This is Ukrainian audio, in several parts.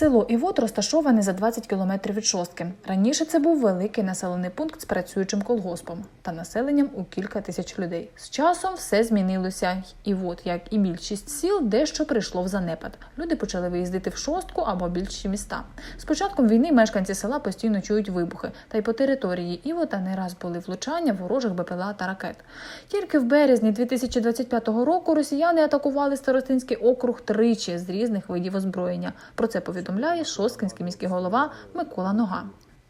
Село Івот розташоване за 20 кілометрів від шостки. Раніше це був великий населений пункт з працюючим колгоспом та населенням у кілька тисяч людей. З часом все змінилося. Івот, як і більшість сіл, дещо прийшло в занепад. Люди почали виїздити в шостку або більші міста. З початком війни мешканці села постійно чують вибухи, та й по території Івота не раз були влучання ворожих БПЛА та ракет. Тільки в березні 2025 року росіяни атакували Старостинський округ тричі з різних видів озброєння. Про це повідомляє Шосткинський міський голова Микола Нога.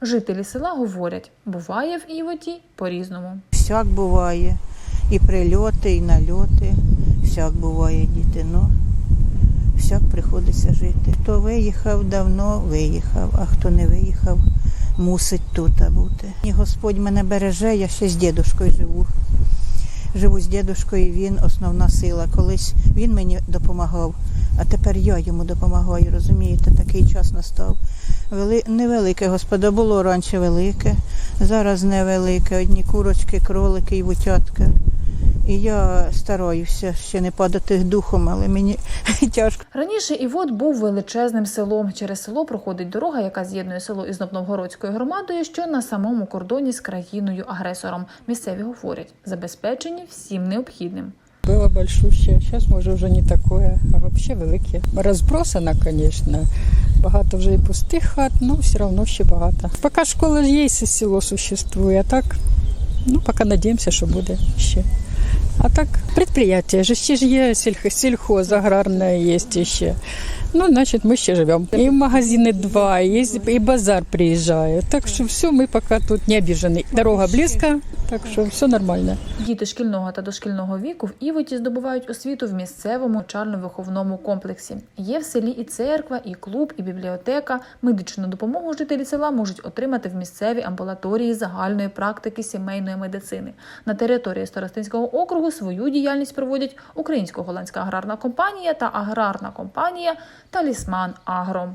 Жителі села говорять, буває в Івоті по-різному. Всяк буває. І прильоти, і нальоти. Всяк буває, діти. Ну, всяк приходиться жити. Хто виїхав, давно виїхав, а хто не виїхав, мусить тут бути. І Господь мене береже, я ще з дідушкою живу. Живу з дідушкою, він основна сила. Колись він мені допомагав, а тепер я йому допомагаю. Розумієте, такий час настав. Вели... Невелике господа було раніше велике, зараз невелике. Одні курочки, кролики і вутятка. І я стараюся ще не падати духом, але мені тяжко. Раніше Івот був величезним селом. Через село проходить дорога, яка з'єднує село із Новгородською громадою, що на самому кордоні з країною-агресором. Місцеві говорять, забезпечені всім необхідним. Было большущее, сейчас може вже не такое, а вообще велике. Розбросано, конечно. Багато вже і пустих хат, але все одно ще багато. Поки школа є, село существує, а так, ну, поки надіємося, що буде ще. А так, предприятие же ще ж є, сільх- сільхоз аграрне є ще. Ну, значить, ми ще живемо. І магазини два, і, і базар приїжджає. Так що все, ми поки тут не обіжені. Дорога близько, так що все нормально. Діти шкільного та дошкільного віку в Івоті здобувають освіту в місцевому навчально-виховному комплексі. Є в селі і церква, і клуб, і бібліотека. Медичну допомогу жителі села можуть отримати в місцевій амбулаторії загальної практики сімейної медицини. На території Старостинського округу свою діяльність проводять Українсько-голландська аграрна компанія та аграрна компанія Талісман Агро.